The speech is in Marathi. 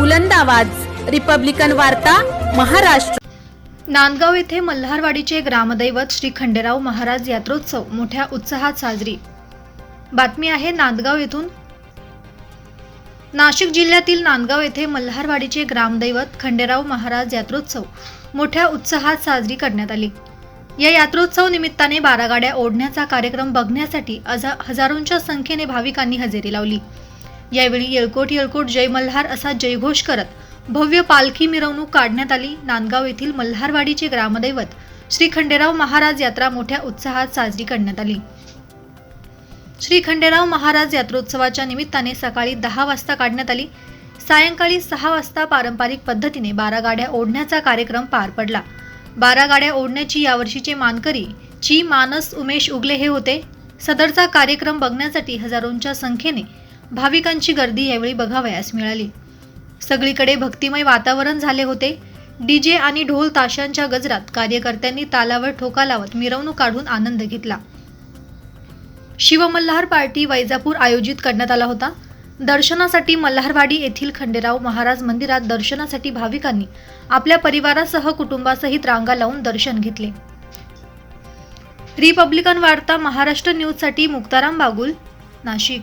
बुलंद आवाज. रिपब्लिकन वार्ता महाराष्ट्र. नांदगाव येथे मल्हारवाडीचे ग्रामदैवत श्री खंडेराव महाराज यात्रोत्सव मोठ्या उत्साहात साजरी. बातमी आहे नांदगाव येथून. नाशिक जिल्ह्यातील नांदगाव येथे मल्हारवाडीचे ग्रामदैवत खंडेराव महाराज यात्रोत्सव मोठ्या उत्साहात साजरी करण्यात आली. या यात्रोत्सव निमित्ताने बारा गाड्या ओढण्याचा कार्यक्रम बघण्यासाठी हजारोंच्या संख्येने भाविकांनी हजेरी लावली. यावेळी येळकोट येळकोट जय मल्हार असा जयघोष करत भव्य पालखी मिरवणूक काढण्यात आली. नांदगाव येथील मल्हारवाडीचे ग्रामदैवत श्री खंडेराव महाराज यात्रा मोठ्या उत्साहात साजरी करण्यात आली. श्री खंडेराव महाराज यात्रोत्सवाच्या निमित्ताने सकाळी दहा वाजता काढण्यात आली. सायंकाळी सहा वाजता पारंपरिक पद्धतीने बारा गाड्या ओढण्याचा कार्यक्रम पार पडला. बारा गाड्या ओढण्याची यावर्षीचे मानकरी ची मानस उमेश उगले हे होते. सदरचा कार्यक्रम बघण्यासाठी हजारोंच्या संख्येने भाविकांची गर्दी यावेळी बघावयास मिळाली. सगळीकडे भक्तिमय वातावरण झाले होते. डीजे आणि ढोल ताशांच्या गजरात कार्यकर्त्यांनी तालावर ठोका लावत मिरवणूक काढून आनंद घेतला. शिवमल्हार पार्टी वैजापूर आयोजित करण्यात आला होता. दर्शनासाठी मल्हारवाडी येथील खंडेराव महाराज मंदिरात दर्शनासाठी भाविकांनी आपल्या परिवारासह कुटुंबासहित रांगा लावून दर्शन घेतले. रिपब्लिकन वार्ता महाराष्ट्र न्यूजसाठी मुक्ताराम बागुल नाशिक.